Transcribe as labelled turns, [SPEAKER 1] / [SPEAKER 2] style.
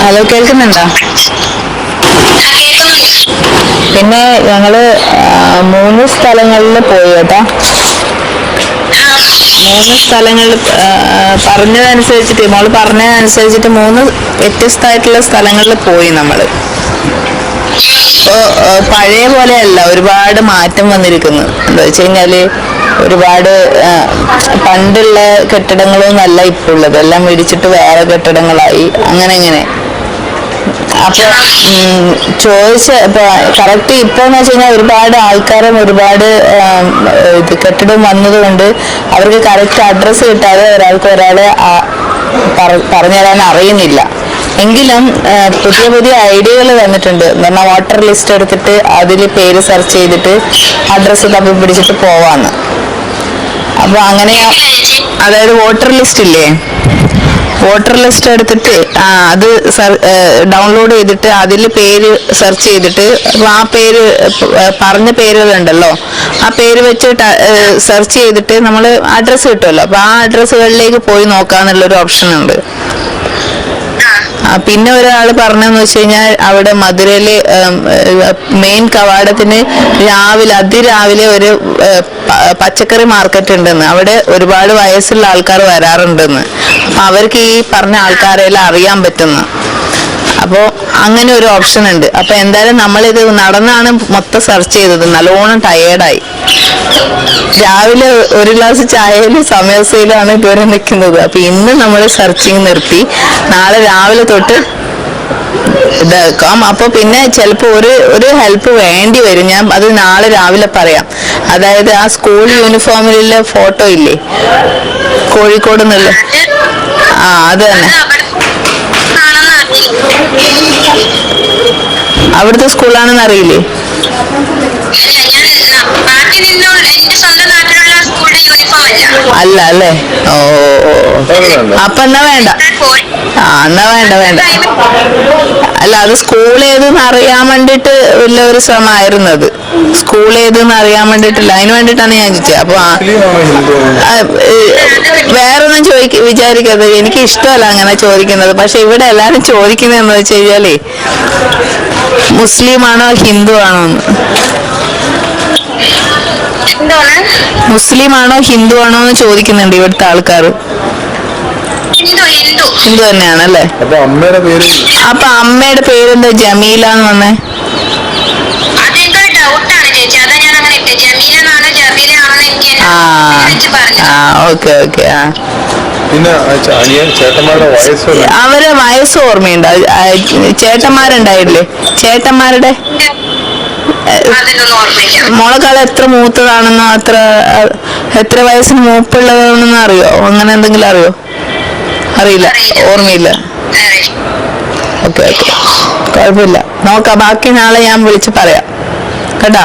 [SPEAKER 1] Hello കേൾക്കുന്നുണ്ടോ? പിന്നെ ഞങ്ങൾ മൂന്ന് സ്ഥലങ്ങളിൽ പോയി കേട്ടോ. മൂന്ന് സ്ഥലങ്ങളിൽ പറഞ്ഞതനുസരിച്ചിട്ട് മോൾ പറഞ്ഞതനുസരിച്ചിട്ട് മൂന്ന് വ്യത്യസ്തമായിട്ടുള്ള സ്ഥലങ്ങളിൽ പോയി ആ, പഴയ പോലെയല്ല ഒരുപാട് മാറ്റം വന്നിരിക്കുന്നു. എന്താ വെച്ച് കഴിഞ്ഞാൽ ഒരുപാട് പണ്ടുള്ള കെട്ടിടങ്ങളൊന്നല്ല ഇപ്പോൾ ഉള്ളത് എല്ലാം മേടിച്ചിട്ട് വേറെ കെട്ടിടങ്ങളായി. അങ്ങനെ ഇങ്ങനെ. അപ്പൊ ചോയ്സ് ഇപ്പൊ കറക്റ്റ് ഇപ്പൊ എന്ന് വെച്ച് കഴിഞ്ഞാൽ ഒരുപാട് ആൾക്കാരും ഒരുപാട് ഇത് കെട്ടിടം വന്നതുകൊണ്ട് അവർക്ക് കറക്റ്റ് അഡ്രസ്സ് കിട്ടാതെ ഒരാൾക്ക് ഒരാളെ പറഞ്ഞുതരാൻ പറഞ്ഞു തരാൻ അറിയുന്നില്ല. എങ്കിലും പുതിയ പുതിയ ഐഡിയകൾ വന്നിട്ടുണ്ട്. എന്ന് പറഞ്ഞാൽ വോട്ടർ ലിസ്റ്റ് എടുത്തിട്ട് അതിൽ പേര് സെർച്ച് ചെയ്തിട്ട് അഡ്രസ്സ് തപ്പി പിടിച്ചിട്ട് പോവാന്ന്. അപ്പൊ അങ്ങനെ അതായത് വോട്ടർ ലിസ്റ്റ് ഇല്ലേ? വോട്ടർ ലിസ്റ്റ് എടുത്തിട്ട് ആ, അത് ഡൗൺലോഡ് ചെയ്തിട്ട് അതിൽ പേര് സെർച്ച് ചെയ്തിട്ട് അപ്പൊ ആ പേര് പറഞ്ഞ പേരുകളുണ്ടല്ലോ. ആ പേര് വെച്ച് സെർച്ച് ചെയ്തിട്ട് നമ്മൾ അഡ്രസ്സ് കിട്ടുമല്ലോ. അപ്പൊ ആ അഡ്രസ്സുകളിലേക്ക് പോയി നോക്കാന്നുള്ളൊരു ഓപ്ഷൻ ഉണ്ട്. പിന്നെ ഒരാൾ പറഞ്ഞെന്ന് വെച്ച് കഴിഞ്ഞാൽ അവിടെ മധുരയിൽ മെയിൻ കവാടത്തിന് രാവിലെ അതിരാവിലെ ഒരു പച്ചക്കറി മാർക്കറ്റ് ഉണ്ടെന്ന്. അവിടെ ഒരുപാട് വയസ്സുള്ള ആൾക്കാർ വരാറുണ്ടെന്ന്. അപ്പൊ അവർക്ക് ഈ പറഞ്ഞ ആൾക്കാരെല്ലാം അറിയാൻ പറ്റുന്നു. അപ്പോൾ അങ്ങനെ ഒരു ഓപ്ഷൻ ഉണ്ട്. അപ്പോൾ എന്തായാലും നമ്മളിത് നടന്നാണ് മൊത്തം സെർച്ച് ചെയ്തത്. നല്ലോണം ടയേർഡായി രാവിലെ ഒരു ഗ്ലാസ് ചായയിലും സമയസയിലാണ് ഇതുവരെ നിൽക്കുന്നത്. അപ്പോൾ ഇന്ന് നമ്മൾ സെർച്ചിങ് നിർത്തി. നാളെ രാവിലെ തൊട്ട് ഇതാക്കാം. അപ്പൊ പിന്നെ ചിലപ്പോ ഒരു ഒരു ഹെൽപ്പ് വേണ്ടി വരും. ഞാൻ അത് നാളെ രാവിലെ പറയാം. അതായത് ആ സ്കൂൾ യൂണിഫോമിലുള്ള ഫോട്ടോ ഇല്ലേ? കോഴിക്കോട് നിന്നുള്ള ആ അത് തന്നെ. അവിടുത്തെ സ്കൂളാണെന്ന് അറിയില്ലേ?
[SPEAKER 2] അല്ല
[SPEAKER 1] അല്ല? ഓ. അപ്പൊ എന്നാ വേണ്ട. ആ എന്നാ വേണ്ട വേണ്ട. അല്ല അത് സ്കൂൾ ഏതെന്ന് അറിയാൻ വേണ്ടിട്ട് വല്ല ഒരു ശ്രമമായിരുന്നു അത്. സ്കൂൾ ഏതെന്ന് അറിയാൻ വേണ്ടിട്ടില്ല. അതിന് വേണ്ടിട്ടാണ് ഞാൻ ചോദിച്ചത്. അപ്പൊ വേറെ ഒന്നും വേറൊന്നും ചോദിക്ക വിചാരിക്കരുത് എനിക്ക് ഇഷ്ടമല്ല അങ്ങനെ ചോദിക്കുന്നത്. പക്ഷെ ഇവിടെ എല്ലാരും ചോദിക്കുന്നതെന്ന് വെച്ച് കഴിഞ്ഞാലേ മുസ്ലിം ആണോ ഹിന്ദു ആണോ മുസ്ലിം ആണോ ഹിന്ദു ആണോ എന്ന് ചോദിക്കുന്നുണ്ട് ഇവിടുത്തെ ആൾക്കാർ.
[SPEAKER 2] ഹിന്ദു
[SPEAKER 1] തന്നെയാണ് അല്ലെ
[SPEAKER 3] അപ്പൊ അമ്മയുടെ പേര്
[SPEAKER 1] അപ്പൊ അമ്മയുടെ പേരെന്താ? ജമീല എന്ന്
[SPEAKER 2] പറഞ്ഞു.
[SPEAKER 1] ആ ഓക്കെ ഓക്കെ ആ.
[SPEAKER 3] പിന്നെ ചേട്ടന്മാരുടെ വയസ്സ്
[SPEAKER 1] അവരെ വയസ്സ് ഓർമ്മയുണ്ട്. ചേട്ടന്മാരുണ്ടായില്ലേ ചേട്ടന്മാരുടെ? മോളെക്കാൾ എത്ര മൂത്തതാണെന്നോ അത്ര എത്ര വയസ്സിന് മൂപ്പുള്ളതാണെന്നോ അറിയോ? അങ്ങനെ എന്തെങ്കിലും അറിയോ? അറിയില്ല. ഓർമ്മയില്ല. Okay okay. കുഴപ്പമില്ല. നോക്കാം. ബാക്കി നാളെ ഞാൻ വിളിച്ച് പറയാം. കേട്ടാ?